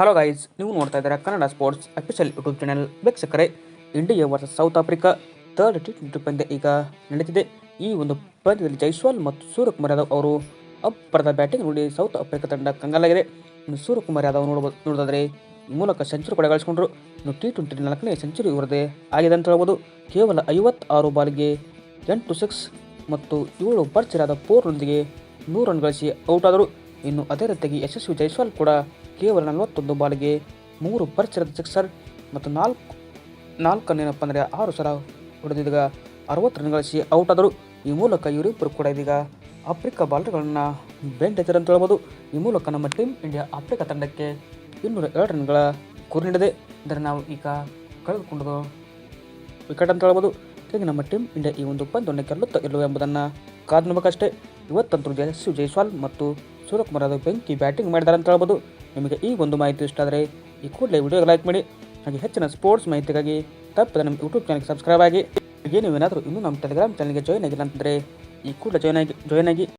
Hello guys ನೀವು ನೋಡ್ತಾ ಇದ್ದೀರಾ Kannada sports official YouTube channel ವೀಕ್ಷಕರೇ India versus South Africa third T twenty ಪಂದ್ಯ ಈಗ ನಡೀತಿದೆ. ಈ ಒಂದು ಪಂದ್ಯದಲ್ಲಿ ಜೈಸ್ವಾಲ್ ಮತ್ತು ಸೂರ್ಯಕುಮಾರ್ ಯಾದವ್ ಅವರು ಅಬ್ಬರದ ಬ್ಯಾಟಿಂಗ್ ನೋಡಿ ಸೌತ್ ಆಫ್ರಿಕಾ ತಂಡ ಕಂಗಾಲಾಗಿದೆ. ಇನ್ನು ಸೂರ್ಯಕುಮಾರ್ ಯಾದವ್ ನೋಡಬಹುದು ನೋಡೋದಾದರೆ ಈ ಮೂಲಕ ಸೆಂಚುರಿ ಕೂಡ ಗಳಿಸ್ಕೊಂಡ್ರು. ಇನ್ನು ಟಿ ಟ್ವೆಂಟಿ ನಾಲ್ಕನೇ ಸೆಂಚುರಿ ಇವರದೇ ಆಗಿದೆ ಅಂತ ಹೇಳ್ಬೋದು. ಕೇವಲ ಐವತ್ತಾರು ಬಾಲ್ಗೆ ಎಂಟು ಸಿಕ್ಸ್ ಮತ್ತು ಏಳು ಪರ್ಚರಾದ ಫೋರ್ನೊಂದಿಗೆ ನೂರು ರನ್ ಗಳಿಸಿ ಔಟ್ ಆದರು. ಇನ್ನು ಅದೇ ರೀತಿಯಾಗಿ ಯಶಸ್ವಿ ಜೈಸ್ವಾಲ್ ಕೂಡ ಕೇವಲ ನಲವತ್ತೊಂದು ಬಾಲ್ಗೆ ಮೂರು ಪರಿಸರದ ಸಿಕ್ಸರ್ ಮತ್ತು ನಾಲ್ಕು ನಾಲ್ಕನ್ನೇನಪ್ಪ ಅಂದರೆ ಆರು ಸಲ ಹೊಡೆದಿದ್ದಾಗ ಅರವತ್ತು ರನ್ ಗಳಿಸಿ ಔಟ್ ಆದರು. ಈ ಮೂಲಕ ಇವರಿಬ್ಬರು ಕೂಡ ಇದೀಗ ಆಫ್ರಿಕಾ ಬಾಲರ್ಗಳನ್ನು ಬೆಂಟ್ ಅಂತ ಹೇಳ್ಬೋದು. ಈ ಮೂಲಕ ನಮ್ಮ ಟೀಮ್ ಇಂಡಿಯಾ ಆಫ್ರಿಕಾ ತಂಡಕ್ಕೆ ಇನ್ನೂರ ಎರಡು ರನ್ಗಳ ಗುರಿ ನೀಡಿದೆ. ಅಂದರೆ ನಾವು ಈಗ ಕಳೆದುಕೊಂಡು ವಿಕೆಟ್ ಅಂತ ಹೇಳ್ಬೋದು. ಹೀಗೆ ನಮ್ಮ ಟೀಮ್ ಇಂಡಿಯಾ ಈ ಒಂದು ಪಂದ್ಯವನ್ನು ಗೆಲ್ಲುತ್ತಾ ಇಲ್ಲವೋ ಎಂಬುದನ್ನು ಕಾದು ನೋಡಬೇಕಷ್ಟೇ. ಇವತ್ತಂತೂ ಯಶಸ್ವಿ ಜೈಸ್ವಾಲ್ ಮತ್ತು ಸೂರ್ಯಕುಮಾರ್ ಯಾದವ್ ಬೆಂಕಿ ಬ್ಯಾಟಿಂಗ್ ಮಾಡಿದ್ದಾರೆ ಅಂತ ಹೇಳ್ಬೋದು. ನಿಮಗೆ ಈ ಒಂದು ಮಾಹಿತಿ ಇಷ್ಟ ಆದರೆ ಈ ಕೂಡಲೇ ವಿಡಿಯೋಗೆ ಲೈಕ್ ಮಾಡಿ. ಹಾಗೆ ಹೆಚ್ಚಿನ ಸ್ಪೋರ್ಟ್ಸ್ ಮಾಹಿತಿಗಾಗಿ ತಪ್ಪದೆ ನಮ್ಮ ಯೂಟ್ಯೂಬ್ ಚಾನಲ್ಗೆ ಸಬ್ಸ್ಕ್ರೈಬ್ ಆಗಿ. ನೀವು ಏನಾದರೂ ಇನ್ನೂ ನಮ್ಮ ಟೆಲಿಗ್ರಾಮ್ ಚಾನಲ್ಗೆ ಜಾಯ್ನ್ ಆಗಿಲ್ಲ ಅಂತಂದರೆ ಈ ಕೂಡಲೇ ಜಾಯ್ನ್ ಆಗಿ ಜಾಯ್ನ್ ಆಗಿ.